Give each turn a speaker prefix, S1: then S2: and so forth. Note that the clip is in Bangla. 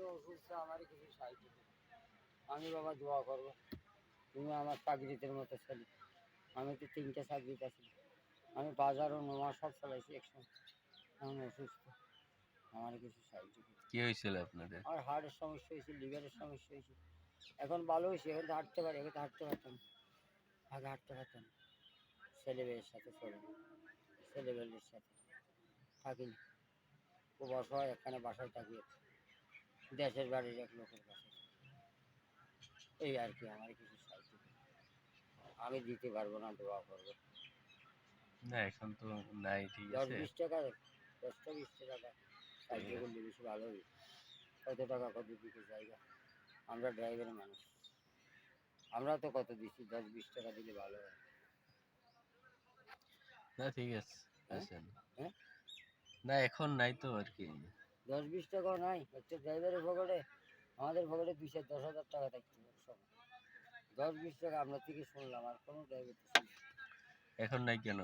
S1: আমি অসুস্থ আমার কিছু সাহায্য আমি বাবা দোয়া করব তুমি আমার চাকরিদের মতো ছেলে। আমি তো তিনটে চাকরিতে আছি। আমি বাজার ও নোমা সব চালাইছি একসঙ্গে। আমি অসুস্থ আমার কিছু সাহায্য
S2: কি হয়েছিল আপনাদের?
S1: আমার হার্টের সমস্যা হয়েছে লিভারের সমস্যা হয়েছে। এখন ভালো হয়েছে এখন তো হাঁটতে পারি এখন তো হাঁটতে পারতাম। আগে হাঁটতে পারতাম। ছেলেমেয়ের সাথে চলে ছেলেমেয়ের সাথে থাকিনি। ও বসয় এখানে বাসায় থাকি। দেশের বাড়ির এক লোকের থাকি। এই আর কি আমার কিছু সাহায্য। আমি দিতে পারব না দোয়া করব।
S2: না এখন তো নাই ঠিক
S1: দশ
S2: আছে।
S1: বিশ টাকা দশটা বিশ টাকা সাহায্য করলে বেশি ভালো হবে কত টাকা কত দিতে জায়গা আমরা ড্রাইভারের মানুষ। আমরা তো কত দিচ্ছি দশ বিশ টাকা দিলে ভালো হয়।
S2: না ঠিক আছে
S1: হ্যাঁ? হ্যাঁ?
S2: না এখন নাই তো আর কি।
S1: দশ বিশ টাকাও নাই, একটা ড্রাইভারের পকেটে আমাদের পকেটে দুই চার দশ হাজার টাকা থাকছে সব দশ বিশ টাকা আমরা থেকে শুনলাম, আর কোনো ড্রাইভার তো।
S2: এখন নাই কেন